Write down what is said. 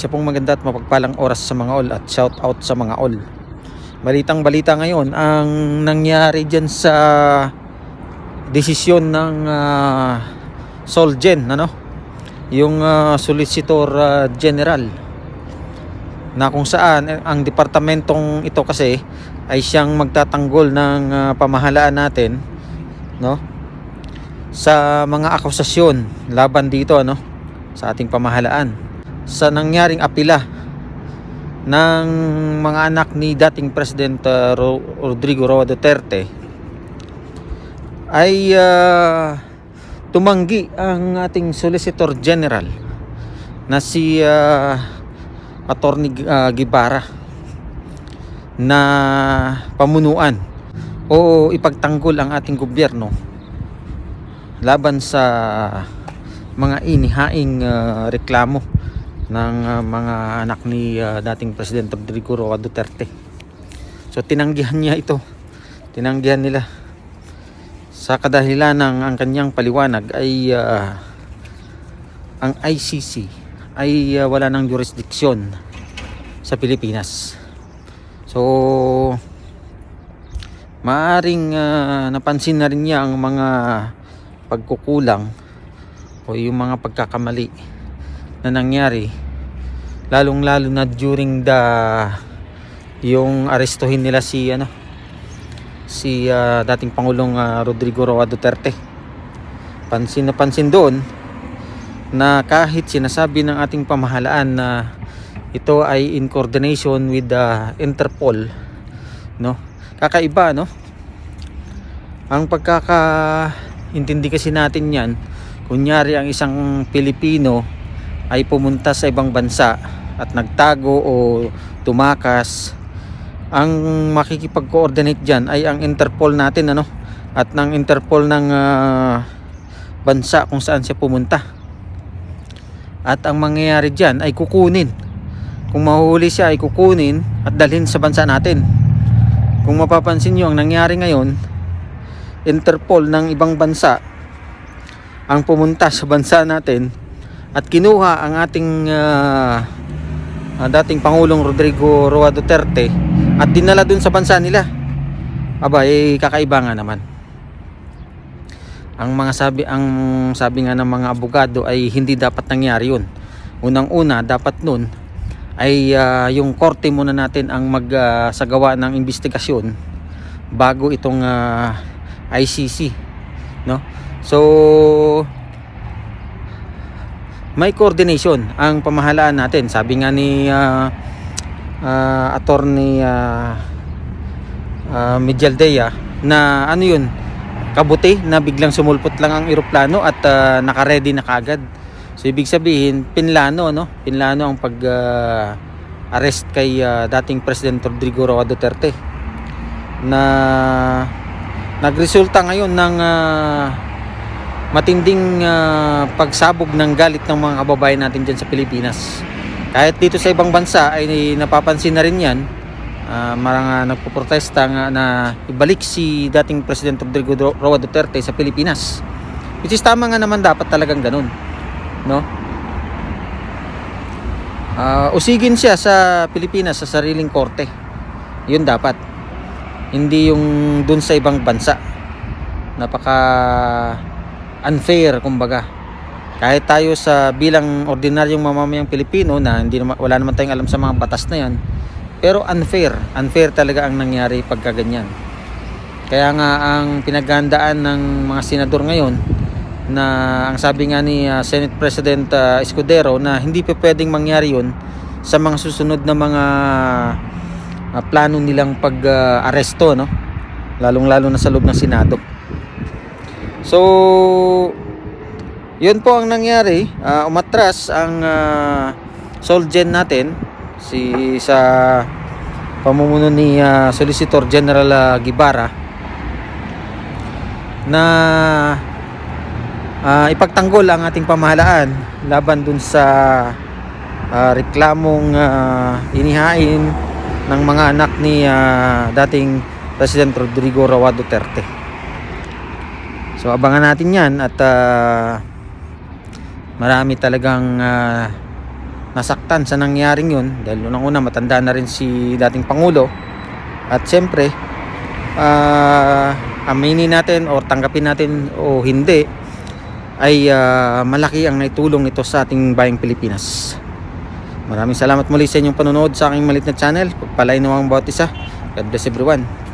Isa pong maganda at mapagpalang oras sa mga all at shout out sa mga all. Balitang balita ngayon ang nangyari dyan sa desisyon ng uh, Solgen ano? Yung ah, Solicitor ah, General na kung saan eh, ang departamentong ito kasi ay siyang magtatanggol ng ah, pamahalaan natin no sa mga akusasyon laban dito ano sa ating pamahalaan sa nangyaring apila ng mga anak ni dating President uh, Ro- Rodrigo Roa Duterte ay uh, tumanggi ang ating Solicitor General na si uh, Attorney uh, Gibara na pamunuan o ipagtanggol ang ating gobyerno laban sa mga inihaing uh, reklamo ng uh, mga anak ni uh, dating President Rodrigo Roa Duterte. So tinanggihan niya ito. Tinanggihan nila. Sa kadahilan ng ang kanyang paliwanag ay uh, ang ICC ay uh, wala ng jurisdiksyon sa Pilipinas. So maaring uh, napansin na rin niya ang mga pagkukulang o yung mga pagkakamali na nangyari lalong lalo na during the yung arestuhin nila si ano si ah, dating Pangulong ah, Rodrigo Roa Duterte. Pansin na pansin doon na kahit sinasabi ng ating pamahalaan na ito ay in coordination with the Interpol no? Kakaiba no? Ang pagkakaintindi kasi natin yan kunyari ang isang Pilipino ay pumunta sa ibang bansa at nagtago o tumakas. Ang makikipag-coordinate dyan ay ang Interpol natin ano? At ng Interpol ng ah, bansa kung saan siya pumunta. At ang mangyayari dyan ay kukunin. Kung mahuhuli siya ay kukunin at dalhin sa bansa natin. Kung mapapansin nyo ang nangyari ngayon Interpol ng ibang bansa ang pumunta sa bansa natin at kinuha ang ating ah, dating Pangulong Rodrigo Roa Duterte at dinala dun sa bansa nila. Aba eh kakaiba nga naman. Ang mga sabi ang sabi nga ng mga abogado ay hindi dapat nangyari yun. Unang-una dapat nun ay ah, yung korte muna natin ang magsagawa ng investigasyon bago itong ah, ICC no? So may coordination ang pamahalaan natin. Sabi nga ni ah, ah, attorney uh, Medialdea na ano yun kabuti na biglang sumulpot lang ang eroplano at ah, naka-ready na kagad so ibig sabihin pinlano no? Pinlano ang pag ah, arrest kay ah, dating President Rodrigo Roa Duterte na nagresulta ngayon ng ah, matinding ah, pagsabog ng galit ng mga kababayan natin dyan sa Pilipinas. Kahit dito sa ibang bansa ay napapansin na rin yan. Uh, marang nagpoprotesta nga na ibalik si dating President Rodrigo Roa Duterte sa Pilipinas. Which is tama nga naman dapat talagang ganun. No? Ah, usigin siya sa Pilipinas sa sariling korte. Yun dapat. Hindi yung dun sa ibang bansa. Napaka unfair kumbaga. Kahit tayo sa bilang ordinaryong mamamayang Pilipino na hindi wala naman tayong alam sa mga batas na yan pero unfair unfair talaga ang nangyari pagka ganyan. Kaya nga ang pinaghandaan ng mga senador ngayon na ang sabi nga ni uh, Senate President uh, Escudero na hindi pa pwedeng mangyari yun sa mga susunod na mga uh, plano nilang pag-aresto no? Lalong lalo na sa loob ng Senado So, yun po ang nangyari. Ah, umatras ang uh, Solgen natin si sa pamumuno ni ah, Solicitor General ah, Gibara na ah, ipagtanggol ang ating pamahalaan laban dun sa ah, reklamong ah, inihain ng mga anak ni ah, dating President Rodrigo Roa Duterte. So abangan natin 'yan at ah, marami talagang ah, nasaktan sa nangyaring yun dahil unang-una matanda na rin si dating Pangulo. At siyempre ah, aminin natin o tanggapin natin o hindi ay ah, malaki ang naitulong nito sa ating bayang Pilipinas. Maraming salamat muli sa inyong panonood sa aking malit na channel. Pagpalain naman bawat isa. God bless everyone